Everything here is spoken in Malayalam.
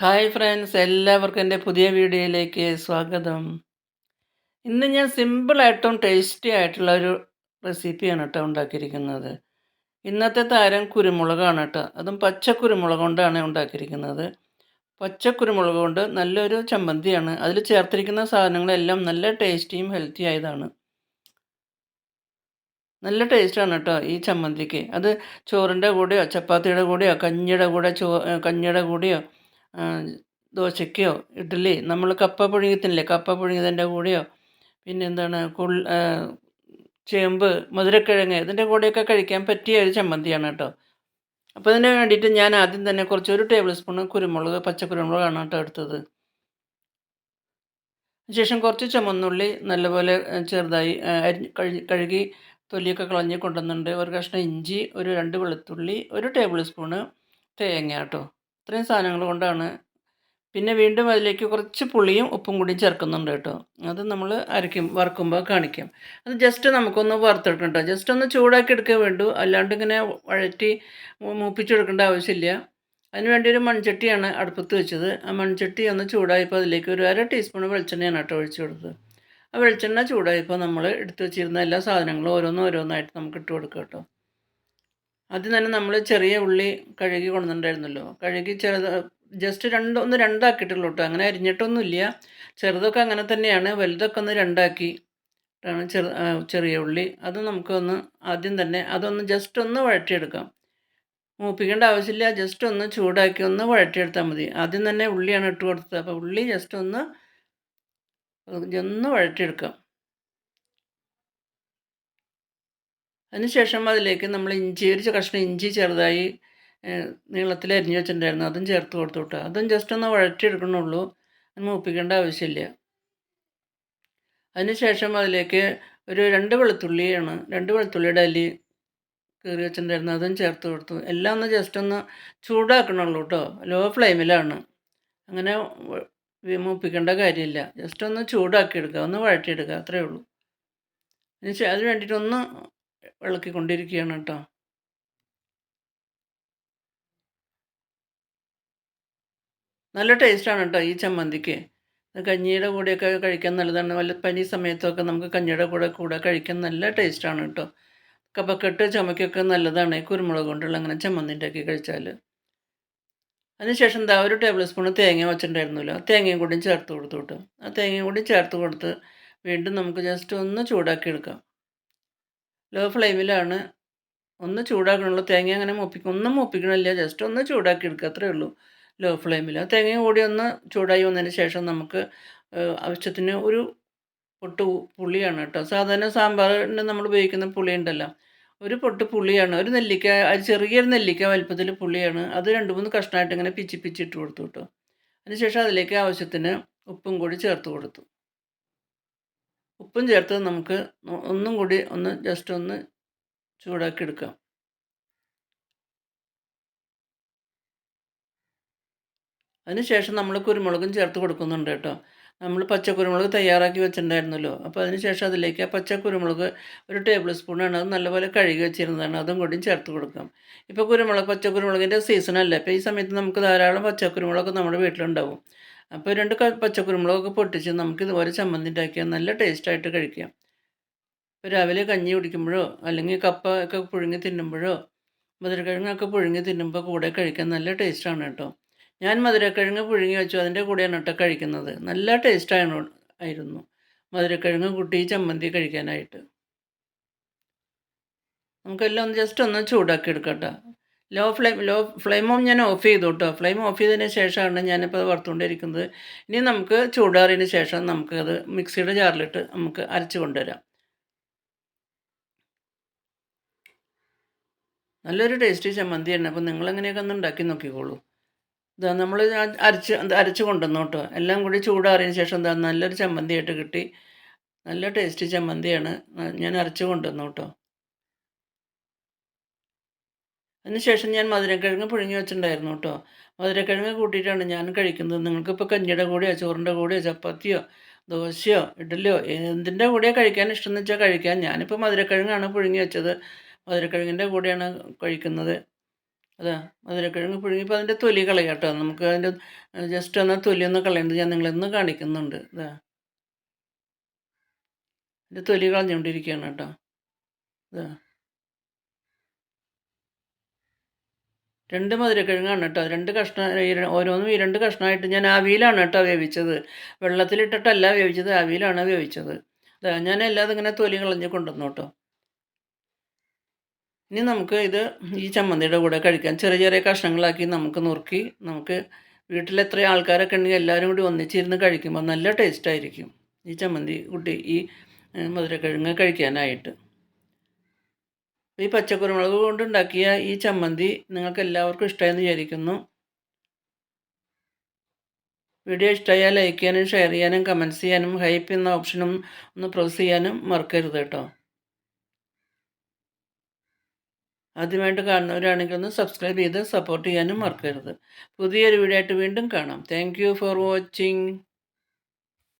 ഹായ് ഫ്രണ്ട്സ് എല്ലാവർക്കും എന്റെ പുതിയ വീഡിയോയിലേക്ക് സ്വാഗതം. ഇന്ന് ഞാൻ സിമ്പിളായിട്ടും ടേസ്റ്റി ആയിട്ടുള്ള ഒരു റെസിപ്പിയാണ് കേട്ടോ ഉണ്ടാക്കിയിരിക്കുന്നത്. ഇന്നത്തെ താരം കുരുമുളകാണ് കേട്ടോ. അതും പച്ചക്കുരുമുളക് കൊണ്ടാണ് ഉണ്ടാക്കിയിരിക്കുന്നത്. പച്ചക്കുരുമുളക് കൊണ്ട് നല്ലൊരു ചമ്മന്തിയാണ്. അതിൽ ചേർത്തിരിക്കുന്ന സാധനങ്ങളെല്ലാം നല്ല ടേസ്റ്റിയും ഹെൽത്തി ആയതാണ്. നല്ല ടേസ്റ്റാണ് കേട്ടോ ഈ ചമ്മന്തിക്ക്. അത് ചോറിന്റെ കൂടെയോ ചപ്പാത്തിയുടെ കൂടെയോ കഞ്ഞിയുടെ കൂടെ ചോ കഞ്ഞിയുടെ കൂടെയോ ദോശയ്ക്കോ ഇഡ്ഡലി നമ്മൾ കപ്പ പുഴുങ്ങി തിന്നില്ലേ കപ്പ പുഴുങ്ങിയതിന്റെ കൂടെയോ? പിന്നെ എന്താണ്? ചേമ്പ് മധുരക്കിഴങ്ങ് ഇതിന്റെ കൂടെയൊക്കെ കഴിക്കാൻ പറ്റിയ ഒരു ചമ്മന്തിയാണ് കേട്ടോ. അപ്പോൾ ഇതിന് വേണ്ടിയിട്ട് ഞാൻ ആദ്യം തന്നെ കുറച്ച് ഒരു ടേബിൾ സ്പൂൺ കുരുമുളക് പച്ചക്കുരുമുളകാണ് കേട്ടോ എടുത്തത്. ശേഷം കുറച്ച് ചമ്മന്നുള്ളി നല്ലപോലെ ചെറുതായി അരി കഴുകി തൊലിയൊക്കെ കളഞ്ഞ് കൊണ്ടുവന്നിട്ടുണ്ട്. ഒരു കഷ്ണം ഇഞ്ചി ഒരു രണ്ട് വെളുത്തുള്ളി ഒരു ടേബിൾ സ്പൂണ് തേങ്ങ കേട്ടോ. ഇത്രയും സാധനങ്ങൾ കൊണ്ടാണ്. പിന്നെ വീണ്ടും അതിലേക്ക് കുറച്ച് പുളിയും ഉപ്പും കൂടി ചേർക്കുന്നുണ്ട് കേട്ടോ. അത് നമ്മൾ അരയ്ക്കും വറുക്കുമ്പോൾ കാണിക്കാം. അത് ജസ്റ്റ് നമുക്കൊന്ന് വറുത്തെടുക്കണം കേട്ടോ ജസ്റ്റ് ഒന്ന് ചൂടാക്കി എടുക്കുക വേണ്ടു. അല്ലാണ്ട് ഇങ്ങനെ വഴറ്റി മൂപ്പിച്ചെടുക്കേണ്ട ആവശ്യമില്ല. അതിന് വേണ്ടി ഒരു മൺചട്ടിയാണ് അടുപ്പത്ത് വെച്ചത്. ആ മൺചട്ടി ഒന്ന് ചൂടായപ്പോൾ അതിലേക്ക് ഒരു അര ടീസ്പൂൺ വെളിച്ചെണ്ണയാണ് കേട്ടോ ഒഴിച്ചു കൊടുത്തത്. ആ വെളിച്ചെണ്ണ ചൂടായപ്പോൾ നമ്മൾ എടുത്തു വെച്ചിരുന്ന എല്ലാ സാധനങ്ങളും ഓരോന്നും ഓരോന്നായിട്ട് നമുക്ക് ഇട്ട് കൊടുക്കാം കേട്ടോ. ആദ്യം തന്നെ നമ്മൾ ചെറിയ ഉള്ളി കഴുകി കൊണ്ടുവന്നിട്ടുണ്ടായിരുന്നല്ലോ. കഴുകി ചെറുത് ജസ്റ്റ് രണ്ട് ഒന്ന് രണ്ടാക്കിയിട്ടുള്ളൂ കേട്ടോ അങ്ങനെ അരിഞ്ഞിട്ടൊന്നുമില്ല ചെറുതൊക്കെ അങ്ങനെ തന്നെയാണ്. വലുതൊക്കെ ഒന്ന് രണ്ടാക്കി. ആണ് ചെറു ചെറിയ ഉള്ളി. അത് നമുക്കൊന്ന് ആദ്യം തന്നെ അതൊന്ന് ജസ്റ്റ് ഒന്ന് വഴറ്റിയെടുക്കാം. മൂപ്പിക്കേണ്ട ആവശ്യമില്ല. ജസ്റ്റ് ഒന്ന് ചൂടാക്കി ഒന്ന് വഴറ്റിയെടുത്താൽ മതി. ആദ്യം തന്നെ ഉള്ളിയാണ് ഇട്ട് കൊടുത്തത്. അപ്പോൾ ഉള്ളി ജസ്റ്റ് ഒന്ന് ഒന്ന് വഴറ്റിയെടുക്കാം. അതിനുശേഷം അതിലേക്ക് നമ്മൾ ഇഞ്ചി ഒരു കഷ്ണം ഇഞ്ചി ചെറുതായി നീളത്തിൽ അരിഞ്ഞു വെച്ചിട്ടുണ്ടായിരുന്നു. അതും ചേർത്ത് കൊടുത്തു വിട്ടു അതും ജസ്റ്റ് ഒന്ന് വഴറ്റിയെടുക്കണുള്ളൂ. മൂപ്പിക്കേണ്ട ആവശ്യമില്ല. അതിനുശേഷം അതിലേക്ക് ഒരു രണ്ട് വെളുത്തുള്ളിയാണ്. രണ്ട് വെളുത്തുള്ളിയുടെ അല്ലി കീറി വെച്ചിട്ടുണ്ടായിരുന്നു. അതും ചേർത്ത് കൊടുത്തു. എല്ലാം ഒന്ന് ജസ്റ്റ് ഒന്ന് ചൂടാക്കണുള്ളൂ കേട്ടോ ലോ ഫ്ലെയിമിലാണ്. അങ്ങനെ മൂപ്പിക്കേണ്ട കാര്യമില്ല. ജസ്റ്റ് ഒന്ന് ചൂടാക്കി എടുക്കുക ഒന്ന് വഴറ്റിയെടുക്കുക. അത്രയേ ഉള്ളൂ. അതിന് അതിന് ഒന്ന് ഇളക്കിക്കൊണ്ടിരിക്കുകയാണ് കേട്ടോ. നല്ല ടേസ്റ്റാണ് കേട്ടോ ഈ ചമ്മന്തിക്ക്. കഞ്ഞിയുടെ കൂടെയൊക്കെ കഴിക്കാൻ നല്ലതാണ്. വല്ല പനി സമയത്തൊക്കെ നമുക്ക് കഞ്ഞിയുടെ കൂടെ കൂടെ കഴിക്കാൻ നല്ല ടേസ്റ്റാണ് കേട്ടോ. കപ്പക്കെട്ട് ചുമക്കൊക്കെ നല്ലതാണ്. കുരുമുളക് കൊണ്ടുള്ള അങ്ങനെ ചമ്മന്തിന്റെ ഒക്കെ കഴിച്ചാൽ അതിനുശേഷം എന്താ ഒരു ടേബിൾ സ്പൂൺ തേങ്ങ വെച്ചിട്ടുണ്ടായിരുന്നല്ലോ. തേങ്ങയും കൂടി ചേർത്ത് കൊടുത്തു കേട്ടോ. ആ തേങ്ങയും കൂടി ചേർത്ത് കൊടുത്ത് വീണ്ടും നമുക്ക് ജസ്റ്റ് ഒന്ന് ചൂടാക്കി എടുക്കാം ലോ ഫ്ലെയിമിലാണ് ഒന്ന് ചൂടാക്കണുള്ളൂ. തേങ്ങ അങ്ങനെ മൂപ്പിക്കും ഒന്നും മൂപ്പിക്കണില്ല. ജസ്റ്റ് ഒന്ന് ചൂടാക്കി എടുക്കുക ഉള്ളൂ ലോ ഫ്ലെയിമിൽ ആ തേങ്ങ കൂടി ഒന്ന് ചൂടായി വന്നതിന് ശേഷം നമുക്ക് ആവശ്യത്തിന് ഒരു പൊട്ട് പുളിയാണ് കേട്ടോ. സാധാരണ സാമ്പാറിന് നമ്മൾ ഉപയോഗിക്കുന്ന പുളി ഉണ്ടല്ലോ. ഒരു പൊട്ട് പുളിയാണ്. ഒരു നെല്ലിക്ക ചെറിയൊരു നെല്ലിക്ക വലുപ്പത്തിൽ പുളിയാണ്. അത് രണ്ട് മൂന്ന് കഷ്ണമായിട്ട് ഇങ്ങനെ പിച്ചി പിച്ചിട്ട് കൊടുത്തു കേട്ടോ. അതിനുശേഷം അതിലേക്ക് ആവശ്യത്തിന് ഉപ്പും കൂടി ചേർത്ത് കൊടുത്തു. ഉപ്പും ചേർത്ത് നമുക്ക് ഒന്നും കൂടി ഒന്ന് ജസ്റ്റ് ഒന്ന് ചൂടാക്കി എടുക്കാം. അതിനുശേഷം നമ്മൾ കുരുമുളകും ചേർത്ത് കൊടുക്കുന്നുണ്ട് കേട്ടോ. നമ്മൾ പച്ചക്കുരുമുളക് തയ്യാറാക്കി വെച്ചിട്ടുണ്ടായിരുന്നല്ലോ. അപ്പോൾ അതിനുശേഷം അതിലേക്ക് ആ പച്ചക്കുരുമുളക് ഒരു ടേബിൾ സ്പൂണാണ് അത് നല്ലപോലെ കഴുകി വെച്ചിരുന്നതാണ്. അതും കൂടി ചേർത്ത് കൊടുക്കാം. ഇപ്പോൾ കുരുമുളക് പച്ചക്കുരുമുളകിന്റെ സീസണല്ലേ ഇപ്പോൾ ഈ സമയത്ത് നമുക്ക് ധാരാളം പച്ചക്കുരുമുളക് നമ്മുടെ വീട്ടിലുണ്ടാവും. അപ്പോൾ രണ്ട് പച്ചക്കുരുമുളകൊക്കെ പൊട്ടിച്ച് നമുക്ക് ഇതുപോലെ ചമ്മന്തി ഉണ്ടാക്കിയാൽ നല്ല ടേസ്റ്റായിട്ട് കഴിക്കാം. ഇപ്പോൾ രാവിലെ കഞ്ഞി കുടിക്കുമ്പോഴോ അല്ലെങ്കിൽ കപ്പ ഒക്കെ പുഴുങ്ങി തിന്നുമ്പോഴോ മധുരക്കിഴങ്ങൊക്കെ പുഴുങ്ങി തിന്നുമ്പോൾ കൂടെ കഴിക്കാൻ നല്ല ടേസ്റ്റാണ് കേട്ടോ. ഞാൻ മധുരക്കിഴങ്ങ് പുഴുങ്ങി വെച്ചു അതിന്റെ കൂടെയാണ് കേട്ടോ കഴിക്കുന്നത്. നല്ല ടേസ്റ്റാണ് ആയിരുന്നു മധുരക്കിഴങ്ങ് കുട്ടി ചമ്മന്തി കഴിക്കാനായിട്ട്. നമുക്കെല്ലാം ഒന്ന് ജസ്റ്റ് ഒന്ന് ചൂടാക്കി എടുക്കട്ടോ ലോ ഫ്ലെയിം ലോ ഫ്ലെയിമും ഞാൻ ഓഫ് ചെയ്തു കേട്ടോ. ഫ്ലെയിം ഓഫ് ചെയ്തതിന് ശേഷമാണ് ഞാനിപ്പോൾ വറുത്തുകൊണ്ടിരിക്കുന്നത്. ഇനി നമുക്ക് ചൂടാറിയതിന് ശേഷം നമുക്കത് മിക്സിയുടെ ജാറിലിട്ട് നമുക്ക് അരച്ച് കൊണ്ടുവരാം. നല്ലൊരു ടേസ്റ്റി ചമ്മന്തിയാണ് അപ്പോൾ നിങ്ങളെങ്ങനെയൊക്കെ ഒന്ന് ഉണ്ടാക്കി നോക്കിക്കോളൂ. ഇതാ നമ്മൾ അരച്ച് അരച്ച് കൊണ്ടുവന്നു കേട്ടോ. എല്ലാം കൂടി ചൂടാറിയതിന് ശേഷം എന്താ നല്ലൊരു ചമ്മന്തിയായിട്ട് കിട്ടി. നല്ല ടേസ്റ്റി ചമ്മന്തിയാണ്. ഞാൻ അരച്ച് കൊണ്ടുവന്നു കേട്ടോ. അതിനുശേഷം ഞാൻ മധുരക്കിഴങ്ങ് പുഴുങ്ങി വെച്ചിട്ടുണ്ടായിരുന്നു കേട്ടോ. മധുരക്കിഴങ്ങ് കൂട്ടിയിട്ടാണ് ഞാൻ കഴിക്കുന്നത്. നിങ്ങൾക്കിപ്പോൾ കഞ്ഞിയുടെ കൂടെയോ ചോറിന്റെ കൂടെയോ ചപ്പാത്തിയോ ദോശയോ ഇഡലിയോ എന്തിന്റെ കൂടെയോ കഴിക്കാൻ ഇഷ്ടം എന്ന് വെച്ചാൽ കഴിക്കാം. ഞാനിപ്പോൾ മധുരക്കിഴങ്ങാണ് പുഴുങ്ങി വെച്ചത്. മധുരക്കിഴങ്ങിന്റെ കൂടെയാണ് കഴിക്കുന്നത്. അതെ മധുരക്കിഴങ്ങ് പുഴുങ്ങി ഇപ്പോൾ അതിന്റെ തൊലി കളയാം കേട്ടോ. നമുക്ക് അതിന്റെ ജസ്റ്റ് ഒന്ന് തൊലി ഒന്ന് കളയേണ്ടത് ഞാൻ നിങ്ങളെന്ന് കാണിക്കുന്നുണ്ട്. ഇതാ അതിന്റെ തൊലി കളഞ്ഞുകൊണ്ടിരിക്കുകയാണ് കേട്ടോ. ഇതാ രണ്ട് മധുരക്കിഴങ്ങാണ് കേട്ടോ. രണ്ട് കഷ്ണം ഓരോന്നും ഈ രണ്ട് കഷ്ണമായിട്ട് ഞാൻ ആവിയിലാണ് കേട്ടോ വേവിച്ചത്. വെള്ളത്തിലിട്ടിട്ടല്ല വേവിച്ചത് ആവിയിലാണ് വേവിച്ചത്. അതാ ഞാൻ എല്ലാതും ഇങ്ങനെ തൊലി കളഞ്ഞ് കൊണ്ടുവന്നു കേട്ടോ. ഇനി നമുക്ക് ഇത് ഈ ചമ്മന്തിയുടെ കൂടെ കഴിക്കാം. ചെറിയ ചെറിയ കഷ്ണങ്ങളാക്കി നമുക്ക് നുറുക്കി നമുക്ക് വീട്ടിലെത്ര ആൾക്കാരൊക്കെ ഉണ്ടെങ്കിൽ എല്ലാവരും കൂടി ഒന്നിച്ചിരുന്ന് കഴിക്കുമ്പോൾ നല്ല ടേസ്റ്റായിരിക്കും ഈ ചമ്മന്തി കുട്ടി ഈ മധുരക്കിഴങ്ങ് കഴിക്കാനായിട്ട്. ഈ പച്ചക്കുരുമുളക് കൊണ്ടുണ്ടാക്കിയ ഈ ചമ്മന്തി നിങ്ങൾക്ക് എല്ലാവർക്കും ഇഷ്ടമായെന്ന് വിചാരിക്കുന്നു. വീഡിയോ ഇഷ്ടമായാൽ ലൈക്ക് ചെയ്യാനും ഷെയർ ചെയ്യാനും കമന്റ്സ് ചെയ്യാനും ഹൈപ്പ് എന്ന ഓപ്ഷനും ഒന്ന് പ്രസ് ചെയ്യാനും മറക്കരുത് കേട്ടോ. ആദ്യമായിട്ട് കാണുന്നവരാണെങ്കിൽ ഒന്ന് സബ്സ്ക്രൈബ് ചെയ്ത് സപ്പോർട്ട് ചെയ്യാനും മറക്കരുത്. പുതിയൊരു വീഡിയോ ആയിട്ട് വീണ്ടും കാണാം. Thank for watching